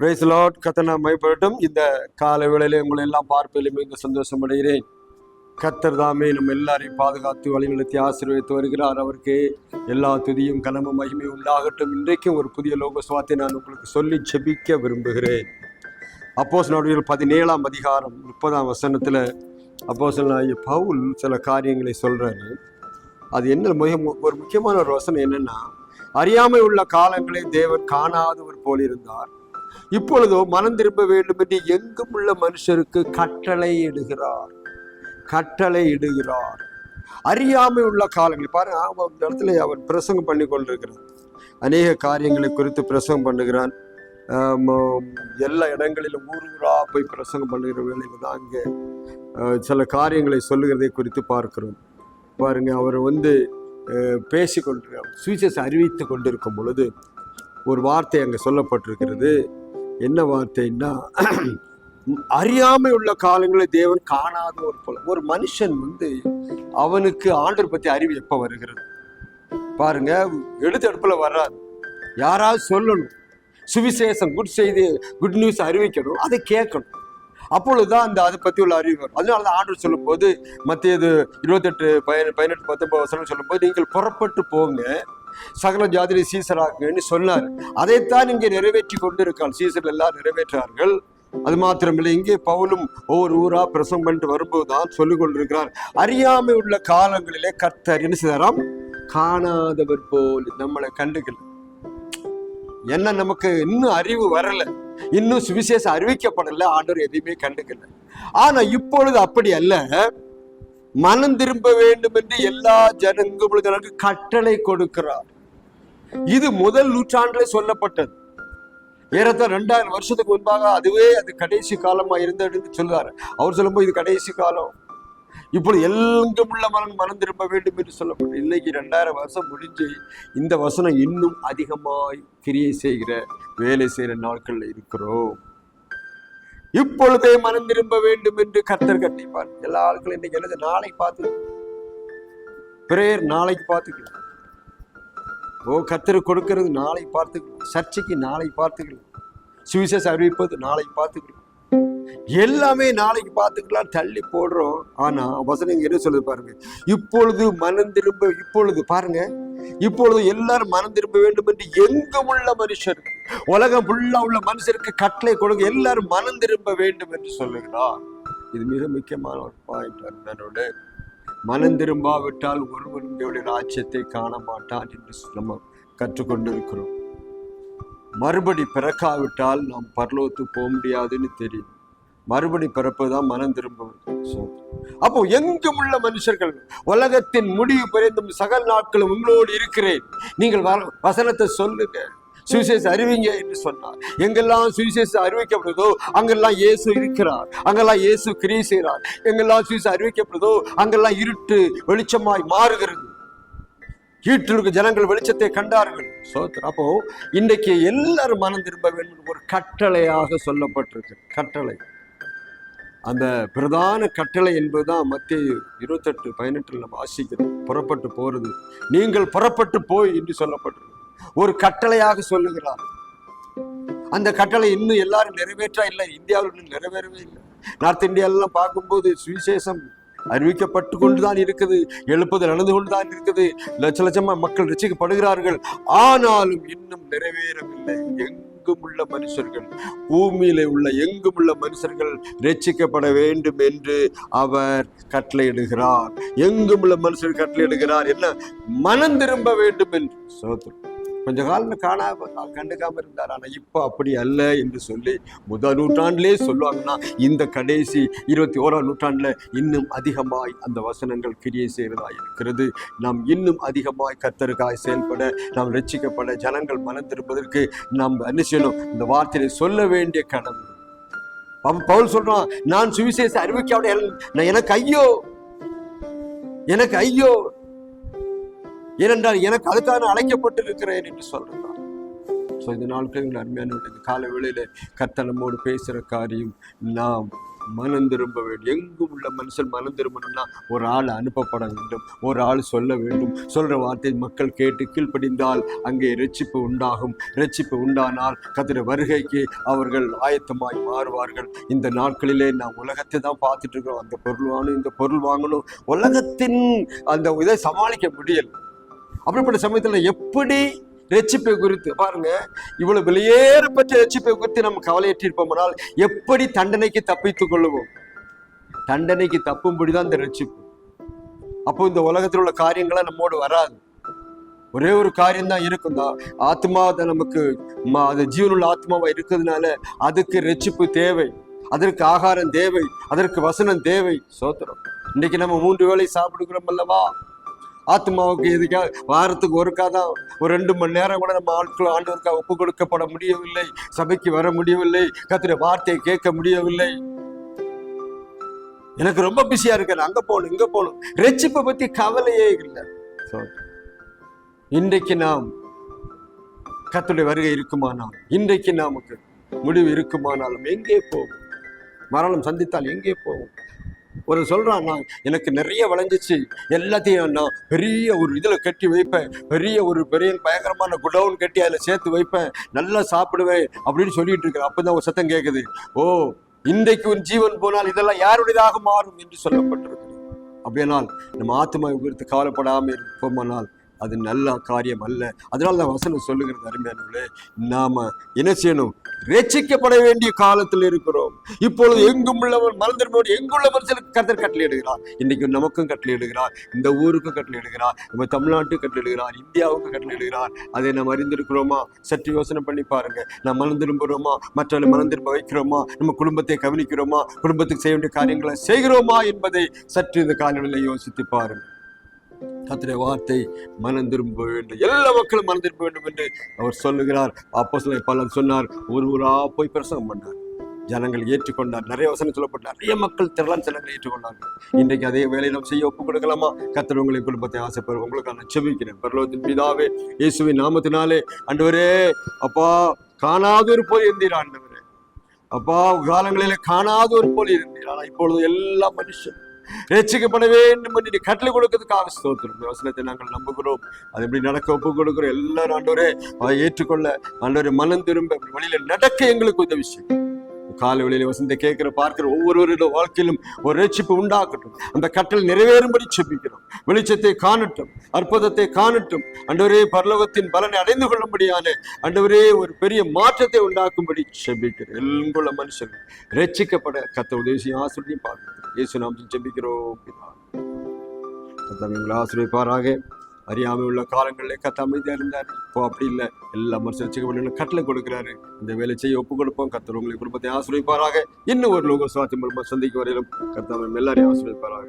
Price lot கத்தனா மைப்படட்டும் இந்த கால வேளையிலே உங்களை எல்லாம் பார்ப்பதிலும் மிகுந்த சந்தோஷம் அடைகிறேன். கத்தர் தாமே நம்ம எல்லாரையும் பாதுகாத்து வழிநடத்தி ஆசீர்வதித்து வருகிறார். அவருக்கு எல்லா துதியும் கனமும் மகிமை உண்டாகட்டும். இன்றைக்கும் ஒரு புதிய லோக சுவாத்தை நான் உங்களுக்கு சொல்லி செபிக்க விரும்புகிறேன். அப்போஸ் நடுவில் பதினேழாம் அதிகாரம் முப்பதாம் வசனத்தில் அப்போஸ் பவுல் சில காரியங்களை சொல்கிறாரு அது என்ன மிக ஒரு முக்கியமான ஒரு வசனம் என்னன்னா அறியாமை உள்ள காலங்களை தேவர் காணாதவர் போலிருந்தார். இப்பொழுதோ மனம் திரும்ப வேண்டும் என்று எங்கும் உள்ள மனுஷருக்கு கட்டளை இடுகிறார். கட்டளை இடுகிறார். அறியாமை உள்ள காலங்கள். பாருங்க அவன் இந்த இடத்துல அவன் பிரசங்கம் பண்ணி கொண்டிருக்கிறான். அநேக காரியங்களை குறித்து பிரசங்கம் பண்ணுகிறான். எல்லா இடங்களிலும் ஊர் ஊரா போய் பிரசங்கம் பண்ணுகிற வேலையில தான் அங்கே சில காரியங்களை சொல்லுகிறதை குறித்து பார்க்கிறோம். பாருங்க அவர் வந்து பேசிக்கொண்டிருக்கிறார் சுவிசஸ் அறிவித்து கொண்டிருக்கும் பொழுது ஒரு வார்த்தை அங்கே சொல்லப்பட்டிருக்கிறது. என்ன வார்த்தைன்னா அறியாமை உள்ள காலங்களை தேவன் காணாத ஒரு போல ஒரு மனுஷன் வந்து அவனுக்கு ஆண்டர் பத்தி அறிவு எப்ப வருகிறது? பாருங்க எடுத்த அடுப்புல யாராவது சொல்லணும். சுவிசேஷம் குட் செய்தி குட் நியூஸ் அறிவிக்கணும். அதை கேட்கணும். அப்பொழுதுதான் அந்த அதை பத்தி உள்ள அறிவு வரும். அதனால தான் ஆண்டர் சொல்லும்போது மத்தியது இருபத்தெட்டு பதினெட்டு பத்தொன்பது வசனம் சொல்லும்போது நீங்கள் புறப்பட்டு போங்க. சகல ஜாதியை சீசராக்குன்னு சொன்னார். அதைத்தான் இங்கே நிறைவேற்றி கொண்டிருக்கான். சீசர் எல்லாம் நிறைவேற்றார்கள். அது மாத்திரமில்லை இங்கே பவுலும் ஒவ்வொரு ஊரா பிரசங்கம் பண்ணிட்டு வரும்போது தான் சொல்லிக் கொண்டிருக்கிறார். அறியாமை உள்ள காலங்களிலே கர்த்தர் என்ன செய்தாராம்? காணாதவர் போல் நம்மளை கண்டுகள் என்ன நமக்கு இன்னும் அறிவு வரல. இன்னும் சுவிசேஷம் அறிவிக்கப்படலை. ஆண்டவர் எதையுமே கண்டுக்கல. ஆனா இப்பொழுது அப்படி அல்ல. மனம் திரும்ப வேண்டும் என்று எல்லா ஜனங்களுக்கு கட்டளை கொடுக்கிறார். இது முதல் நூற்றாண்டில் சொல்லப்பட்டது. ஏறத்தான் ரெண்டாயிரம் வருஷத்துக்கு முன்பாக அதுவே அது கடைசி காலமா இருந்தது சொல்லுவார் அவர் சொல்லும்போது இது கடைசி காலம். இப்பொழுது எங்கும் உள்ள மனம் மனம் திரும்ப வேண்டும் என்று சொல்லப்படும் இன்னைக்கு ரெண்டாயிரம் வருஷம் முடிஞ்சு இந்த வசனம் இன்னும் அதிகமாய் கிரியை செய்கிற வேலை செய்கிற நாட்கள்ல இருக்கிறோம். இப்பொழுதே மனம் திரும்ப வேண்டும் என்று கர்த்தர் கட்டிப்பார் எல்லா ஆட்களும் இன்னைக்கு எழுது நாளை பார்த்து பிரேயர் நாளைக்கு பார்த்துக்கலாம். ஓ கத்தர் கொடுக்கிறது நாளை பார்த்துக்கலாம். சர்ச்சைக்கு நாளை பார்த்துக்கலாம். சுவிசேஷ அறிவிப்பது நாளை பார்த்துக்கலாம். எல்லாமே நாளைக்கு பார்த்துக்கலாம். தள்ளி போடுறோம். ஆனா வசனம் என்ன சொல்லுது பாருங்க? இப்பொழுது மனம் திரும்ப இப்பொழுது பாருங்க. இப்பொழுது எல்லாரும் மனம் திரும்ப வேண்டும் என்று எங்கும் உள்ள மனுஷர் உலகம் ஃபுல்லா உள்ள மனுஷருக்கு கட்டளை கொடுங்க. எல்லாரும் மனம் திரும்ப வேண்டும் என்று சொல்லுகிறார். இது மிக முக்கியமான ஒரு பாயிண்ட் என்னோட மனம் திரும்பாவிட்டால் ஒருவன் தேவனுடைய ராஜ்யத்தை காண மாட்டான் என்று நம்ம கற்றுக்கொண்டிருக்கிறோம். மறுபடி பிறக்காவிட்டால் நாம் பரலோத்து போக முடியாதுன்னு தெரியும். மறுபடி பிறப்பு தான் மனம் திரும்புவது அப்போ எங்கும் உள்ள மனுஷர்கள் உலகத்தின் முடிவு பிறந்தும் சகல நாட்களும் உங்களோடு இருக்கிறேன். நீங்கள் வர- வசனத்தை சொல்லுங்க. சுவிசேஷ அறிவிங்க என்று சொன்னார். எங்கெல்லாம் சுவிசேஷம் அறிவிக்கப்படுதோ அங்கெல்லாம் இயேசு இருக்கிறார். அங்கெல்லாம் இயேசு கிரியை செய்கிறார். எங்கெல்லாம் சுவிசேஷம் அறிவிக்கப்படுதோ அங்கெல்லாம் இருட்டு வெளிச்சமாய் மாறுகிறது. வீட்டில் இருக்க ஜனங்கள் வெளிச்சத்தை கண்டார்கள். சோத்திரம் அப்போ இன்றைக்கு எல்லாரும் மனம் திரும்ப வேண்டும் ஒரு கட்டளையாக சொல்லப்பட்டிருக்கு. கட்டளை. அந்த பிரதான கட்டளை என்பதுதான் மத்திய இருபத்தெட்டு பதினெட்டில் நம்ம புறப்பட்டு போறது. நீங்கள் புறப்பட்டு போய் என்று சொல்லப்பட்டிருக்கு. ஒரு கட்டளையாக சொல்லுகிறார். அந்த கட்டளை இன்னும் எல்லாரும் நிறைவேற்றா இல்லை? இந்தியாவில் இன்னும் நிறைவேறவே இல்லை. நார்த் இந்தியாவிலாம் பார்க்கும்போது சுவிசேஷம் அறிவிக்கப்பட்டு கொண்டுதான் இருக்குது. எழுப்பது நடந்து கொண்டுதான் இருக்குது. லட்ச லட்சமா மக்கள் ரசிக்கப்படுகிறார்கள். ஆனாலும் இன்னும் நிறைவேறவில்லை. எங்கும் உள்ள மனுஷர்கள் பூமியில உள்ள எங்கும் உள்ள மனுஷர்கள் ரட்சிக்கப்பட வேண்டும் என்று அவர் கட்டளையிடுகிறார். எங்கும் உள்ள மனுஷர் கட்டளையிடுகிறார். என்ன? மனம் திரும்ப வேண்டும் என்று. சோத்திரம் கொஞ்ச காலம் காணாம கண்டுக்காம இருந்தார். ஆனால் இப்போ அப்படி அல்ல என்று சொல்லி முதல் நூற்றாண்டிலே சொல்லுவாங்கன்னா இந்த கடைசி இருபத்தி ஓராம் நூற்றாண்டில் இன்னும் அதிகமாய் அந்த வசனங்கள் கிரியை செய்வதாக இருக்கிறது. நாம் இன்னும் அதிகமாய் கத்தருக்காய் செயல்பட நாம் ரட்சிக்கப்பட ஜனங்கள் மனம் திருப்பதற்கு நாம் என்ன செய்யணும்? இந்த வார்த்தையை சொல்ல வேண்டிய கடமை பவுல் சொல்றான் நான் சுவிசேஷ அறிவிக்காவிட நான் எனக்கு ஐயோ எனக்கு ஐயோ ஏனென்றால் எனக்கு அதுக்காக அழைக்கப்பட்டிருக்கிறேன் என்று சொல்றான் ஸோ இந்த நாட்களில் அருமையான இந்த கால வேளையில கர்த்தர் நம்மோடு பேசுகிற காரியம் நாம் மனம் திரும்ப வேண்டும். எங்கும் உள்ள மனுஷன் மனம் திரும்பணும்னா ஒரு ஆள் அனுப்பப்பட வேண்டும் ஒரு ஆள் சொல்ல வேண்டும். சொல்ற வார்த்தை மக்கள் கேட்டு கீழ்ப்படிந்தால் அங்கே ரட்சிப்பு உண்டாகும். ரட்சிப்பு உண்டானால் கத்திர வருகைக்கு அவர்கள் ஆயத்தமாய் மாறுவார்கள். இந்த நாட்களிலே நாம் உலகத்தை தான் பார்த்துட்டு இருக்கிறோம். அந்த பொருள் வாங்கணும் இந்த பொருள் வாங்கணும். உலகத்தின் அந்த இதை சமாளிக்க முடியல. அப்படிப்பட்ட சமயத்தில் எப்படி ரட்சிப்பை குறித்து பாருங்க இவ்வளவு வெளியேறப்பட்ட ரட்சிப்பை குறித்து நம்ம கவலையற்றிருப்போம்னால் எப்படி தண்டனைக்கு தப்பித்துக் கொள்ளுவோம்? தண்டனைக்கு தப்பும்படிதான் இந்த ரட்சிப்பு. அப்போ இந்த உலகத்தில் உள்ள காரியங்களை நம்மோடு வராது. ஒரே ஒரு காரியம் தான் இருக்கும். தான் ஆத்மா அதை நமக்கு அது ஜீவனுள்ள ஆத்மாவா இருக்கிறதுனால அதுக்கு ரட்சிப்பு தேவை. அதற்கு ஆகாரம் தேவை. அதற்கு வசனம் தேவை. சோத்திரம். இன்னைக்கு நம்ம மூன்று வேளை சாப்பிடுகிறோம் அல்லவா? ஆத்மாவுக்கு எதுக்காக வாரத்துக்கு ஒருக்கா தான் ஒரு ரெண்டு மணி நேரம் கூட நம்ம ஆட்கள் ஆண்டவருக்கா ஒப்பு கொடுக்கப்பட முடியவில்லை சபைக்கு வர முடியவில்லை கத்திர வார்த்தையை கேட்க முடியவில்லை. எனக்கு ரொம்ப பிஸியா இருக்கேன் அங்க போகணும் இங்க போகணும். ரட்சிப்பை பத்தி கவலையே இல்லை. இன்றைக்கு நாம் கத்துடைய வருகை இருக்குமானால் இன்றைக்கு நமக்கு முடிவு இருக்குமானாலும் எங்கே போகும் மரணம் சந்தித்தால் எங்கே போகும் ஒரு சொல்கிறான் நான் எனக்கு நிறைய விளைஞ்சிச்சு எல்லாத்தையும் நான் பெரிய ஒரு இதில் கட்டி வைப்பேன். பெரிய ஒரு பெரிய பயங்கரமான குடவுன் கட்டி அதில் சேர்த்து வைப்பேன். நல்லா சாப்பிடுவேன் அப்படின்னு சொல்லிட்டு இருக்கிறேன் அப்பதான் ஒரு சத்தம் கேட்குது ஓ இன்றைக்கு உன் ஜீவன் போனால் இதெல்லாம் யாருடையதாக மாறும்? என்று சொல்லப்பட்டிருக்கு அப்படியானால் நம்ம ஆத்மா குறித்து கவலைப்படாமல் இருப்போமானால் அது நல்ல காரியம் அல்ல. அதனால தான் வசனம் சொல்லுகிறது அருமையானவர்களே நாம என்ன செய்யணும்? ரட்சிக்கப்பட வேண்டிய காலத்தில் இருக்கிறோம். இப்பொழுது எங்கும் உள்ளவர் மறந்திருப்பவர் எங்குள்ள மனுஷனுக்கு கர்த்தர் கட்டளையிடுகிறார். இன்னைக்கு நமக்கும் கட்டளையிடுகிறார் இந்த ஊருக்கும் கட்டளையிடுகிறார் நம்ம தமிழ்நாட்டுக்கு கட்டளையிடுகிறார் இந்தியாவுக்கு கட்டளையிடுகிறார். அதை நாம் அறிந்திருக்கிறோமா? சற்று யோசனை பண்ணி பாருங்க. நாம் மனம் திரும்புகிறோமா மற்றவர்களை மனம் திரும்ப வைக்கிறோமா? நம்ம குடும்பத்தை கவனிக்கிறோமா? குடும்பத்துக்கு செய்ய வேண்டிய காரியங்களை செய்கிறோமா என்பதை சற்று இந்த காலநிலையில் யோசித்து பாருங்கள் கத்திர வார்த்தை மனம் திரும்ப வேண்டும். எல்லா மக்களும் மனம் திரும்ப வேண்டும் என்று அவர் சொல்லுகிறார். அப்போ பலர் சொன்னார் ஒரு ஊரா போய் பிரசங்கம் பண்ணார். ஜனங்கள் ஏற்றுக்கொண்டார். நிறைய வசனம் சொல்லப்பட்ட நிறைய மக்கள் திரளான் ஜனங்கள் ஏற்றுக்கொண்டார்கள். இன்றைக்கு அதே வேலையை நாம் செய்ய ஒப்புக் கொடுக்கலாமா? கத்தர் உங்களை குடும்பத்தை ஆசைப்படுற உங்களுக்காக நான் செபிக்கிறேன். பரலோகத்தின் பிதாவே இயேசுவின் நாமத்தினாலே ஆண்டவரே அப்பா காணாத ஒரு போல் இருந்தீர் ஆண்டவரே. அப்பா காலங்களிலே காணாதொரு போல் இருந்தீர். ஆனால் இப்பொழுது எல்லா மனுஷன் ரட்சிக்கப்பட வேண்டும் என்று நீ கட்டளை கொடுக்கிறதுக்காக ஸ்தோத்திரம். இந்த வசனத்தை நாங்கள் நம்புகிறோம். அது எப்படி நடக்க ஒப்பு கொடுக்கிறோம்? எல்லாரும் ஆண்டோரே அதை ஏற்றுக்கொள்ள ஆண்டோரே மனம் திரும்ப வழியில நடக்க எங்களுக்கு உதவி செய்யும் காலை வெளியில வசந்த கேட்கிற பார்க்கிற ஒவ்வொருவருடைய வாழ்க்கையிலும் ஒரு ரட்சிப்பு உண்டாக்கட்டும் அந்த கட்டில் நிறைவேறும்படி செபிக்கிறோம். வெளிச்சத்தை காணட்டும் அற்புதத்தை காணட்டும். அண்டவரே பரலோகத்தின் பலனை அடைந்து கொள்ளும்படியான அண்டவரே ஒரு பெரிய மாற்றத்தை உண்டாக்கும்படி செபிக்கிறேன் எங்குள்ள மனுஷன் ரட்சிக்கப்பட கத்த உதவி ஆசிரியம் பார்க்கிறோம். இயேசு நாம் செபிக்கிறோம் பிதா. உங்களை ஆசிரியப்பாராக. அறியாமல் உள்ள காலங்களில் கத்த அமைதியாக இருந்தார். இப்போ அப்படி இல்லை. எல்லா மனுஷன் ரட்சிக்கப்பட கட்டளை கொடுக்கிறாரு. இந்த வேலை செய்ய ஒப்பு கொடுப்போம். கத்தர் உங்களை குடும்பத்தை ஆசிரியப்பாராக இன்னும் ஒரு லோக சுவாத்தி மூலமாக சந்திக்க வரையிலும் கர்த்தர் எல்லாரையும் ஆசிரியப்பாராக